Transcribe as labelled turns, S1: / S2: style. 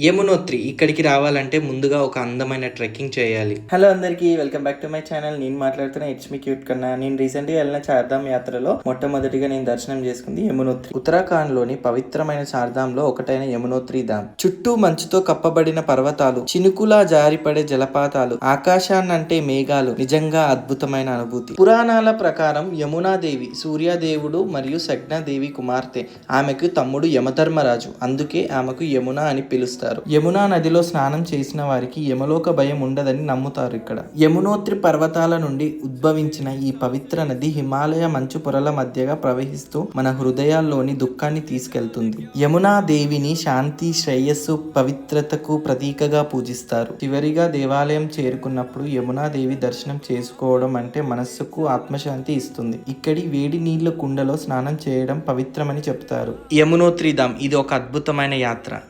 S1: యమునోత్రి ఇక్కడికి రావాలంటే ముందుగా ఒక అందమైన ట్రెక్కింగ్ చేయాలి.
S2: హలో అందరికీ welcome back to my channel. నేను మాట్లాడుతున్న ఇట్స్ మీ క్యూట్ కన్నా నేను రీసెంట్గా వెళ్ళిన చార్ధామ్ యాత్రలో మొట్టమొదటిగా నేను దర్శనం చేసుకుంది యమునోత్రి. ఉత్తరాఖండ్లోని పవిత్రమైన చార్ధామ్లో ఒకటైన యమునోత్రి ధామ్. చుట్టూ మంచుతో కప్పబడిన పర్వతాలు చినుకులా జారిపడే జలపాతాలు ఆకాశాన్నంటే మేఘాలు నిజంగా అద్భుతమైన అనుభూతి. పురాణాల ప్రకారం యమునాదేవి సూర్యదేవుడు మరియు సగ్నాదేవి కుమార్తె. ఆమెకు తమ్ముడు యమధర్మరాజు. అందుకే ఆమెకు యమున అని పిలుస్తారు. యమునా నదిలో స్నానం చేసిన వారికి యమలోక భయం ఉండదని నమ్ముతారు ఇక్కడ. యమునోత్రి పర్వతాల నుండి ఉద్భవించిన ఈ పవిత్ర నది హిమాలయ మంచు పొరల మధ్యగా ప్రవహిస్తూ మన హృదయాల్లోని దుఃఖాన్ని తీసుకెళ్తుంది. యమునా దేవిని శాంతి శ్రేయస్సు పవిత్రతకు ప్రతీకగా పూజిస్తారు. చివరిగా దేవాలయం చేరుకున్నప్పుడు యమునా దేవి దర్శనం చేసుకోవడం అంటే మనస్సుకు ఆత్మశాంతి ఇస్తుంది. ఇక్కడి వేడి నీళ్ళ కుండలో స్నానం చేయడం పవిత్రమని చెప్తారు.
S1: యమునోత్రి ధామ్ ఇది ఒక అద్భుతమైన యాత్ర.